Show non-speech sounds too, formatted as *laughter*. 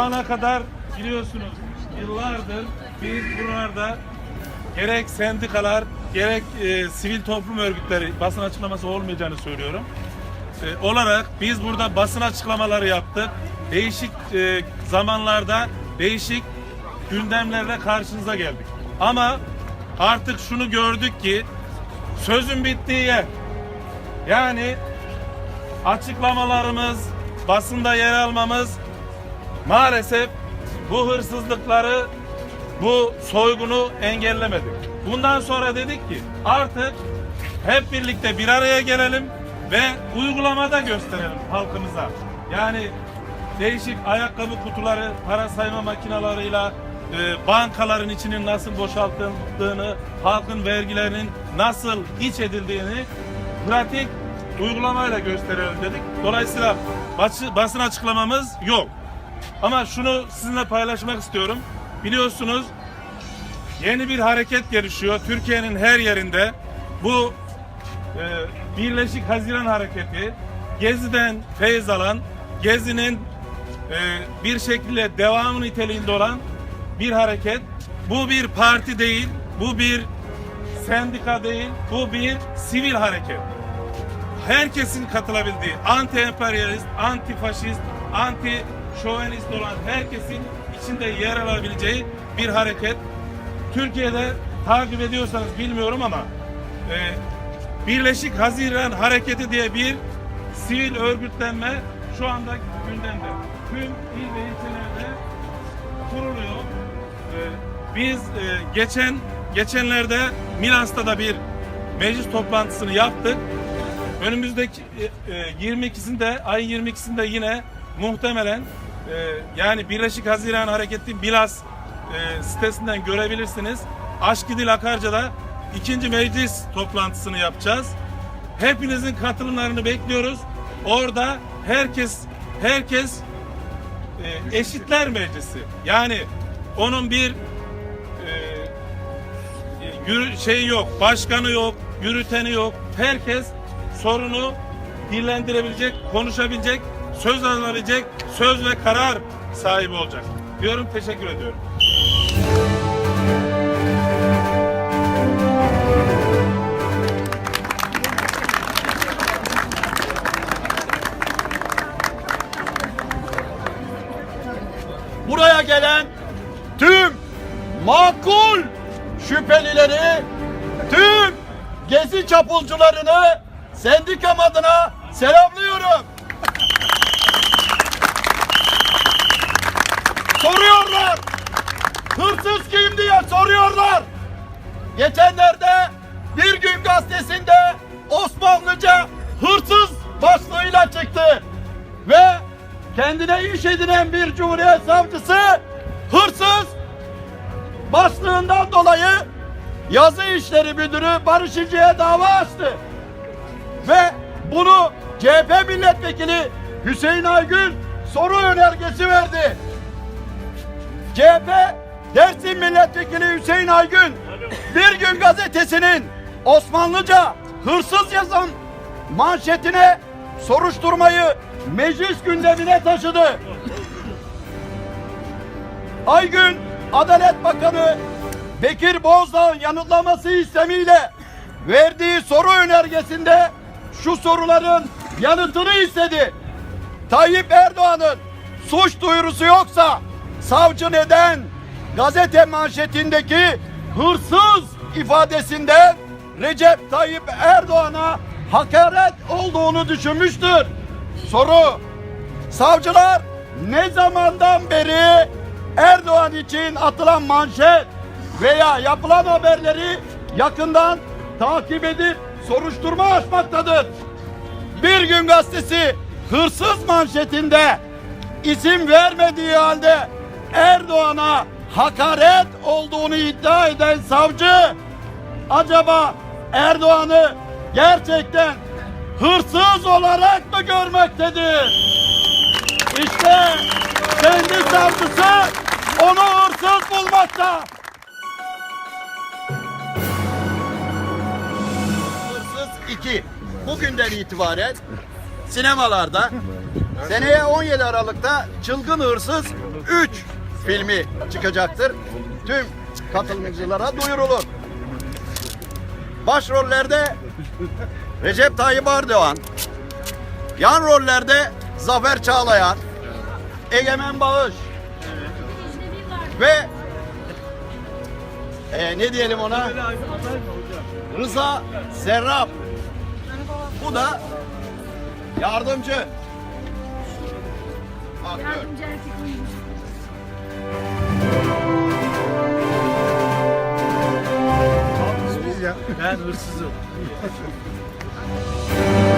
zamana kadar biliyorsunuz yıllardır biz buralarda gerek sendikalar gerek e, sivil toplum örgütleri basın açıklaması olmayacağını söylüyorum. E, olarak biz burada basın açıklamaları yaptık. Değişik e, zamanlarda değişik gündemlerle karşınıza geldik. Ama artık şunu gördük ki sözün bittiği yer. Yani açıklamalarımız, basında yer almamız maalesef bu hırsızlıkları, bu soygunu engellemedi. Bundan sonra dedik ki artık hep birlikte bir araya gelelim ve uygulamada gösterelim halkımıza. Yani değişik ayakkabı kutuları, para sayma makinalarıyla e, bankaların içinin nasıl boşaltıldığını, halkın vergilerinin nasıl iç edildiğini pratik uygulamayla gösterelim dedik. Dolayısıyla basın açıklamamız yok. Ama şunu sizinle paylaşmak istiyorum. Biliyorsunuz yeni bir hareket gelişiyor. Türkiye'nin her yerinde bu e, Birleşik Haziran Hareketi Gezi'den feyz alan, Gezi'nin e, bir şekilde devamı niteliğinde olan bir hareket. Bu bir parti değil, bu bir sendika değil, bu bir sivil hareket herkesin katılabildiği, anti emperyalist, anti faşist, anti şovenist olan herkesin içinde yer alabileceği bir hareket. Türkiye'de takip ediyorsanız bilmiyorum ama e, Birleşik Haziran Hareketi diye bir sivil örgütlenme şu anda gündemde. Tüm il ve ilçelerde kuruluyor. E, biz e, geçen geçenlerde Milas'ta da bir meclis toplantısını yaptık. Önümüzdeki e, e, 22'sinde ayın 22'sinde yine muhtemelen e, yani Birleşik Haziran Hareketi Bilas e, sitesinden görebilirsiniz. Aşkidil Akarca'da ikinci meclis toplantısını yapacağız. Hepinizin katılımlarını bekliyoruz. Orada herkes herkes e, eşitler meclisi. Yani onun bir e, yürü, şey yok, başkanı yok, yürüteni yok. Herkes sorunu dillendirebilecek, konuşabilecek, söz alabilecek, söz ve karar sahibi olacak. Diyorum teşekkür ediyorum. buraya gelen tüm makul şüphelileri, tüm gezi çapulcularını sendikam adına selamlıyorum. Soruyorlar. Hırsız kim diye soruyorlar. Geçenlerde bir gün gazetesinde Osmanlıca hırsız başlığıyla çıktı. Ve kendine iş edinen bir cumhuriyet savcısı hırsız başlığından dolayı yazı işleri müdürü Barış İlce'ye dava açtı. Ve bunu CHP milletvekili Hüseyin Aygün soru önergesi verdi. CHP Dersim milletvekili Hüseyin Aygün bir gün gazetesinin Osmanlıca hırsız yazan manşetine soruşturmayı meclis gündemine taşıdı. Aygün Adalet Bakanı Bekir Bozdağ'ın yanıtlaması istemiyle verdiği soru önergesinde şu soruların yanıtını istedi. Tayyip Erdoğan'ın suç duyurusu yoksa savcı neden gazete manşetindeki hırsız ifadesinden Recep Tayyip Erdoğan'a hakaret olduğunu düşünmüştür. Soru Savcılar ne zamandan beri Erdoğan için atılan manşet veya yapılan haberleri yakından takip edip soruşturma açmaktadır. Bir gün gazetesi hırsız manşetinde isim vermediği halde Erdoğan'a hakaret olduğunu iddia eden savcı acaba Erdoğan'ı gerçekten hırsız olarak mı görmektedir? İşte kendi savcısı onu hırsız bulmakta. Hırsız 2. Bugünden itibaren sinemalarda Seneye 17 Aralık'ta Çılgın Hırsız 3 filmi çıkacaktır. Tüm katılımcılara duyurulur. Başrollerde Recep Tayyip Erdoğan, yan rollerde Zafer Çağlayan, Egemen Bağış ve e, ne diyelim ona? Rıza Serrab. Bu da yardımcı. Yardımcı erkek oyuncu. Ben hırsızım. *laughs*